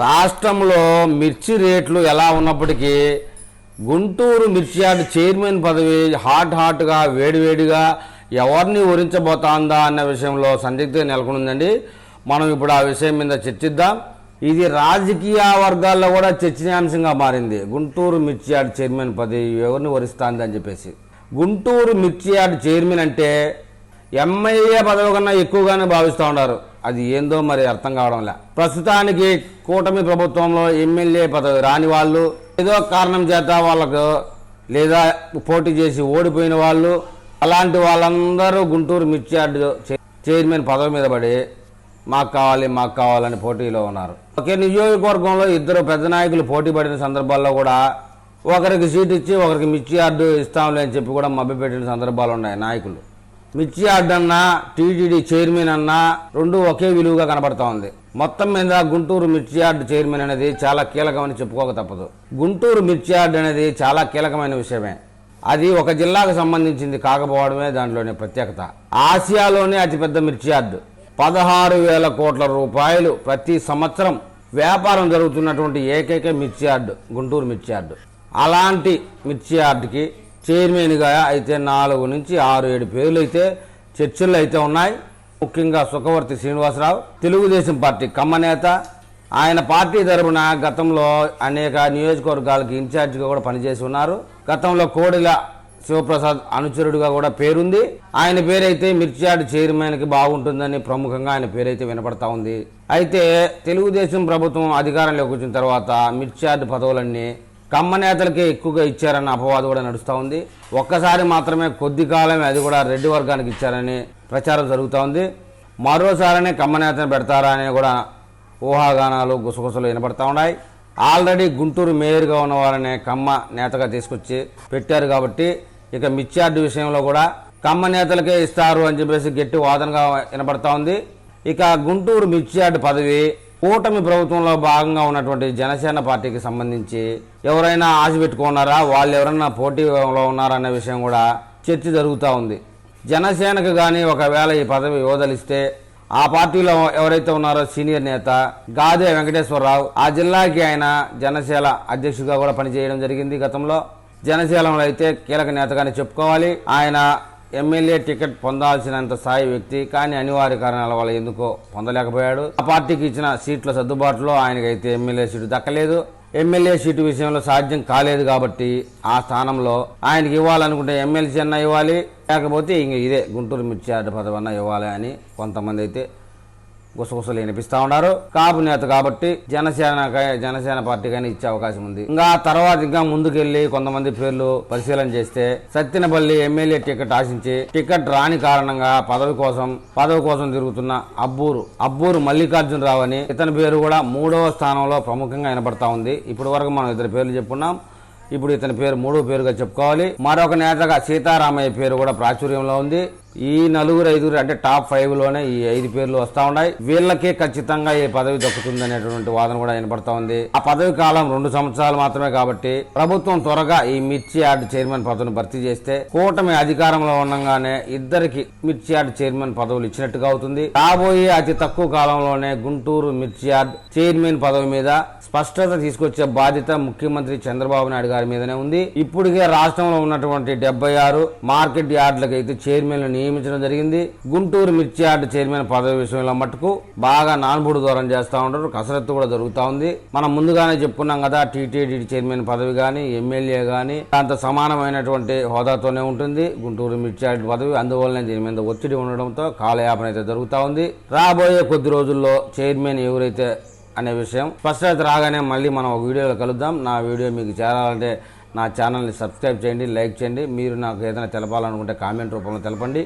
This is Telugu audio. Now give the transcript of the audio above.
రాష్ట్రంలో మిర్చి రేట్లు ఎలా ఉన్నప్పటికీ గుంటూరు మిర్చి యార్డు చైర్మన్ పదవి హాట్ హాట్గా వేడివేడిగా ఎవరిని ఒరించబోతోందా అన్న విషయంలో సందిగ్ధత నెలకొందండి మనం ఇప్పుడు ఆ విషయం మీద చర్చిద్దాం. ఇది రాజకీయ వర్గాల్లో కూడా చర్చనీయాంశంగా మారింది. గుంటూరు మిర్చి యార్డ్ చైర్మన్ పదవి ఎవరిని వరిస్తాంది అని చెప్పేసి. గుంటూరు మిర్చి యార్డు చైర్మన్ అంటే ఎమ్మెల్యే పదవి కన్నా ఎక్కువగానే భావిస్తూ ఉన్నారు. అది ఏందో మరి అర్థం కావడంలే. ప్రస్తుతానికి కూటమి ప్రభుత్వంలో ఎమ్మెల్యే పదవి రాని వాళ్ళు ఏదో కారణం చేత వాళ్ళకు లేదా పోటీ చేసి ఓడిపోయిన వాళ్ళు అలాంటి వాళ్ళందరూ గుంటూరు మిర్చియార్డ్ చైర్మన్ పదవి మీద పడి మాకు కావాలి మాకు కావాలని పోటీలో ఉన్నారు. ఒకే నియోజకవర్గంలో ఇద్దరు పెద్ద నాయకులు పోటీ పడిన సందర్భాల్లో కూడా ఒకరికి సీట్ ఇచ్చి ఒకరికి మిర్చి యార్డు ఇస్తాంలే అని చెప్పి కూడా మభ్యపెట్టిన సందర్భాలు ఉన్నాయి నాయకులు. మిర్చి యార్డ్ అన్నా టీటీడీ చైర్మన్ అన్నా రెండు ఒకే విలువగా కనబడతా ఉంది మొత్తం మీద గుంటూరు మిర్చి యార్డ్ చైర్మన్ అనేది చాలా కీలకమని చెప్పుకోక తప్పదు. గుంటూరు మిర్చి యార్డ్ అనేది చాలా కీలకమైన విషయమే. అది ఒక జిల్లాకు సంబంధించింది కాకపోవడమే దాంట్లోని ప్రత్యేకత. ఆసియాలోనే అతిపెద్ద మిర్చి యార్డు పదహారు వేల కోట్ల రూపాయలు ప్రతి సంవత్సరం వ్యాపారం జరుగుతున్నటువంటి ఏకైక మిర్చి యార్డు గుంటూరు మిర్చి యార్డ్ అలాంటి మిర్చి యార్డ్కి చైర్మన్గా అయితే నాలుగు నుంచి ఆరు ఏడు పేర్లు అయితే చర్చలు అయితే ఉన్నాయి. ముఖ్యంగా సుఖవర్తి శ్రీనివాసరావు తెలుగుదేశం పార్టీ కమ్మ నేత. ఆయన పార్టీ తరపున గతంలో అనేక నియోజకవర్గాలకు ఇన్ఛార్జిగా కూడా పనిచేసి ఉన్నారు. గతంలో కోడిల శివప్రసాద్ అనుచరుడిగా కూడా పేరుంది. ఆయన పేరైతే మిర్చియాడు చైర్మన్కి బాగుంటుందని ప్రముఖంగా ఆయన పేరైతే వినపడతా ఉంది. అయితే తెలుగుదేశం ప్రభుత్వం అధికారంలోకి వచ్చిన తర్వాత మిర్చియార్డ్ పదవులన్నీ కమ్మ నేతలకే ఎక్కువగా ఇచ్చారన్న అపవాదం కూడా నడుస్తూ ఉంది. ఒక్కసారి మాత్రమే కొద్ది కాలమే అది కూడా రెడ్డి వర్గానికి ఇచ్చారని ప్రచారం జరుగుతూ ఉంది. మరోసారినే కమ్మ నేతను పెడతారా అని కూడా ఊహాగానాలు గుసగుసలు వినపడతా ఉన్నాయి. ఆల్రెడీ గుంటూరు మేయర్గా ఉన్న వారనే కమ్మ నేతగా తీసుకొచ్చి పెట్టారు కాబట్టి ఇక మిచ్చార్డు విషయంలో కూడా కమ్మ నేతలకే ఇస్తారు అని చెప్పేసి గట్టి వాదనగా వినపడతా ఉంది. ఇక గుంటూరు మిర్చియార్డు పదవి కూటమి ప్రభుత్వంలో భాగంగా ఉన్నటువంటి జనసేన పార్టీకి సంబంధించి ఎవరైనా ఆశ పెట్టుకున్నారా? వాళ్ళు ఎవరైనా పోటీలో ఉన్నారా విషయం కూడా చర్చ జరుగుతూ ఉంది. జనసేనకు కానీ ఒకవేళ ఈ పదవి యోదలిస్తే ఆ పార్టీలో ఎవరైతే ఉన్నారో సీనియర్ నేత గాదే వెంకటేశ్వరరావు ఆ జిల్లాకి ఆయన జనసేన అధ్యక్షుడిగా కూడా పనిచేయడం జరిగింది గతంలో. జనసేనలో అయితే కీలక నేతగానే చెప్పుకోవాలి. ఆయన ఎమ్మెల్యే టికెట్ పొందాల్సినంత స్థాయి వ్యక్తి కానీ అనివార్య కారణాల వల్ల ఎందుకో పొందలేకపోయాడు. ఆ పార్టీకి ఇచ్చిన సీట్ల సర్దుబాటులో ఆయనకైతే ఎమ్మెల్యే సీటు దక్కలేదు. ఎమ్మెల్యే సీటు విషయంలో సాధ్యం కాలేదు కాబట్టి ఆ స్థానంలో ఆయనకి ఇవ్వాలనుకుంటే ఎమ్మెల్సీ అన్న ఇవ్వాలి లేకపోతే ఇంక ఇదే గుంటూరు మిర్చి యార్డు ఇవ్వాలి అని కొంతమంది అయితే గుసగుసలు వినిపిస్తా ఉన్నారు. కాపు నేత కాబట్టి జనసేన జనసేన పార్టీ కానీ ఇచ్చే అవకాశం ఉంది. ఇంకా తర్వాత ఇంకా ముందుకెళ్ళి కొంతమంది పేర్లు పరిశీలన చేస్తే సత్తినపల్లి ఎమ్మెల్యే టికెట్ ఆశించి టికెట్ రాని కారణంగా పదవి కోసం పదవి కోసం తిరుగుతున్న అబ్బూరు అబ్బూరు మల్లికార్జునరావు అని ఇతని పేరు కూడా మూడవ స్థానంలో ప్రముఖంగా వినపడతా ఉంది. ఇప్పటి వరకు మనం ఇతని పేర్లు చెప్పుకున్నాం ఇప్పుడు ఇతని పేరు మూడో పేరుగా చెప్పుకోవాలి. మరొక నేతగా సీతారామయ్య పేరు కూడా ప్రాచుర్యంలో ఉంది. ఈ నలుగురు ఐదుగురు అంటే టాప్ ఫైవ్లోనే ఈ ఐదు పేర్లు వస్తా ఉన్నాయి. వీళ్ళకే ఖచ్చితంగా ఈ పదవి దక్కుతుంది అనేటువంటి వాదన కూడా వినపడతా ఉంది. ఆ పదవి కాలం రెండు సంవత్సరాలు మాత్రమే కాబట్టి ప్రభుత్వం త్వరగా ఈ మిర్చి యార్డ్ చైర్మన్ పదవిని భర్తీ చేస్తే కూటమి అధికారంలో ఉండగానే ఇద్దరికి మిర్చి యార్డ్ చైర్మన్ పదవులు ఇచ్చినట్టుగా అవుతుంది. రాబోయే అతి తక్కువ కాలంలోనే గుంటూరు మిర్చి యార్డ్ చైర్మన్ పదవి మీద స్పష్టత తీసుకొచ్చే బాధ్యత ముఖ్యమంత్రి చంద్రబాబు నాయుడు గారి మీదనే ఉంది. ఇప్పటికే రాష్ట్రంలో ఉన్నటువంటి డెబ్బై ఆరు మార్కెట్ యార్డులకు అయితే చైర్మన్లు నియమించడం జరిగింది. గుంటూరు మిర్చి యార్డు చైర్మన్ పదవి విషయంలో మట్టుకు బాగా నాన్బుడు దూరం చేస్తూ ఉంటారు. కసరత్తు కూడా జరుగుతూ ఉంది. మనం ముందుగానే చెప్పుకున్నాం కదా టీటీడీ చైర్మన్ పదవి కానీ ఎమ్మెల్యే కానీ దాంతో సమానమైనటువంటి హోదాతోనే ఉంటుంది. గుంటూరు మిర్చి యార్డు పదవి అందువల్లనే దీని మీద ఒత్తిడి ఉండడంతో కాలయాపన అయితే జరుగుతూ ఉంది. రాబోయే కొద్ది రోజుల్లో చైర్మన్ ఎవరైతే అనే విషయం స్పష్టత రాగానే మళ్ళీ మనం ఒక వీడియోలో కలుద్దాం. నా వీడియో మీకు చేరాలంటే నా ఛానల్ని సబ్స్క్రైబ్ చేయండి లైక్ చేయండి. మీరు నాకు ఏదైనా తెలపాలనుకుంటే కామెంట్ రూపంలో తెలపండి.